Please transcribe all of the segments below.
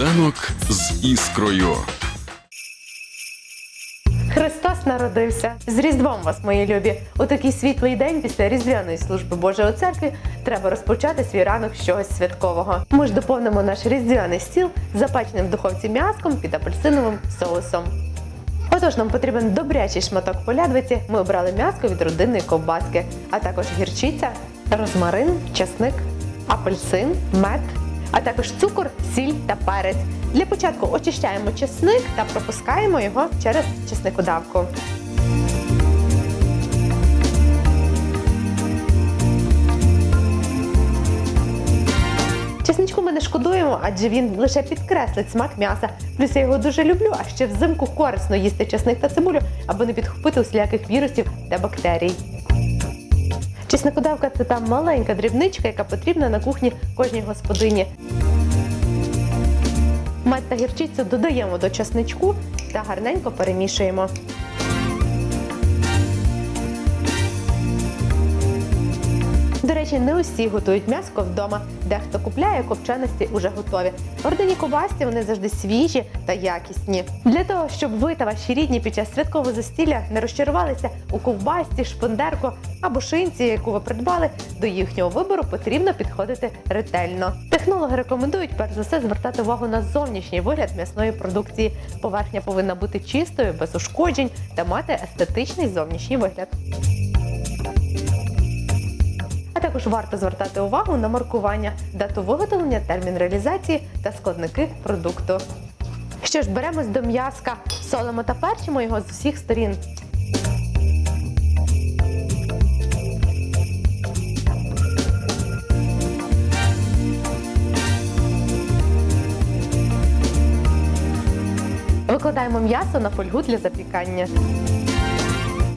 Сніданок з іскрою. Христос народився. З Різдвом вас, мої любі. У такий світлий день після Різдвяної служби Божої у церкві треба розпочати свій ранок з святкового. Ми ж доповнимо наш різдвяний стіл запеченим в духовці м'яском під апельсиновим соусом. Отож, нам потрібен добрячий шматок полядвиці. Ми обрали м'яско від родинної ковбаски, а також гірчиця, розмарин, часник, апельсин, мед, а також цукор, сіль та перець. Для початку очищаємо чесник та пропускаємо його через чесникодавку. Чесничку ми не шкодуємо, адже він лише підкреслить смак м'яса. Плюс я його дуже люблю, а ще взимку корисно їсти чесник та цибулю, аби не підхопити усіляких вірусів та бактерій. Чесникодавка це та маленька дрібничка, яка потрібна на кухні кожній господині. Мать та гірчицю додаємо до чесничку та гарненько перемішуємо. До речі, не усі готують м'яско вдома. Дехто купляє копченості уже готові. Ордені ковбасті вони завжди свіжі та якісні. Для того, щоб ви та ваші рідні під час святкового застілля не розчарувалися у ковбасті, шпендерку або шинці, яку ви придбали, до їхнього вибору потрібно підходити ретельно. Технологи рекомендують перш за все звертати увагу на зовнішній вигляд м'ясної продукції. Поверхня повинна бути чистою, без ушкоджень та мати естетичний зовнішній вигляд. Також варто звертати увагу на маркування, дату виготовлення, термін реалізації та складники продукту. Що ж, беремось до м'язка, солимо та перчимо його з усіх сторін. Викладаємо м'ясо на фольгу для запікання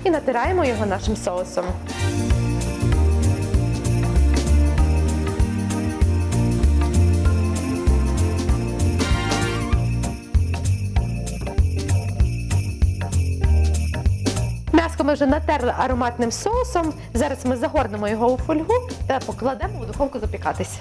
і натираємо його нашим соусом. М'яско ми вже натерли ароматним соусом. Зараз ми загорнемо його у фольгу та покладемо у духовку запікатись.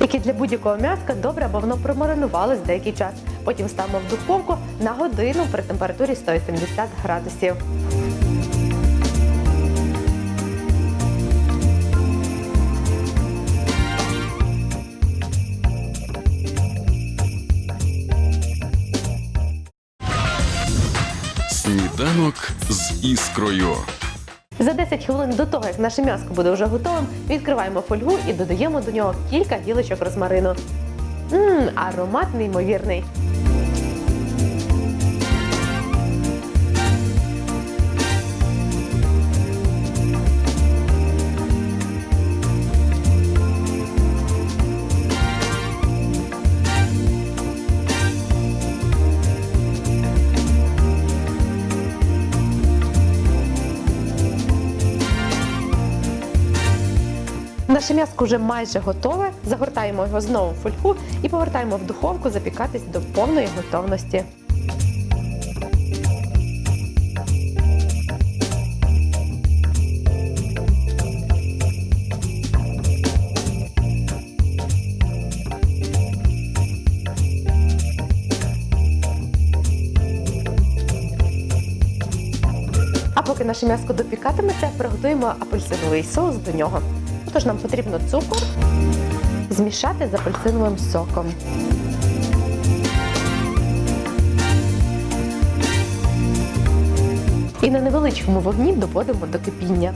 Як і для будь-якого м'яска добре, аби воно промаринувалось деякий час. Потім ставимо в духовку на годину при температурі 180 градусів. Сніданок з іскрою. За 10 хвилин до того, як наше м'ясо буде вже готовим, відкриваємо фольгу і додаємо до нього кілька гілочок розмарину. Ммм, аромат неймовірний. Наше м'яско вже майже готове. Загортаємо його знову в фольгу і повертаємо в духовку запікатись до повної готовності. А поки наше м'яско допікатиметься, приготуємо апельсиновий соус до нього. Тож нам потрібно цукор змішати з апельсиновим соком. І на невеличкому вогні доводимо до кипіння.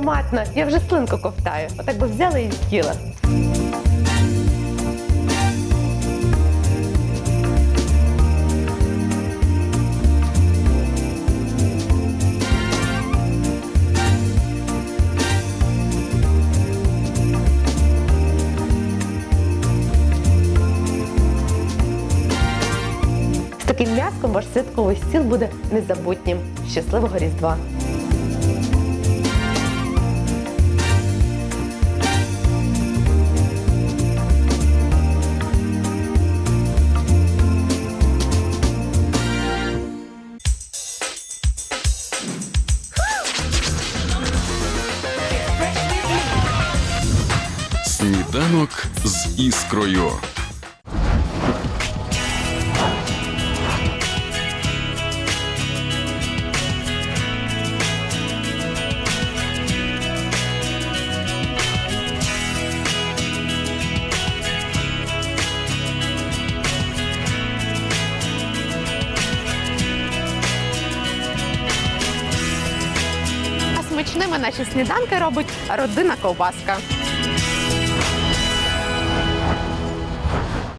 ароматно. Я вже слинку ковтаю. Отак би взяла і з'їла. Таким м'язком ваш святковий стіл буде незабутнім. Щасливого різдва! Сніданок з іскрою. Смачними наші сніданки робить родина ковбаска.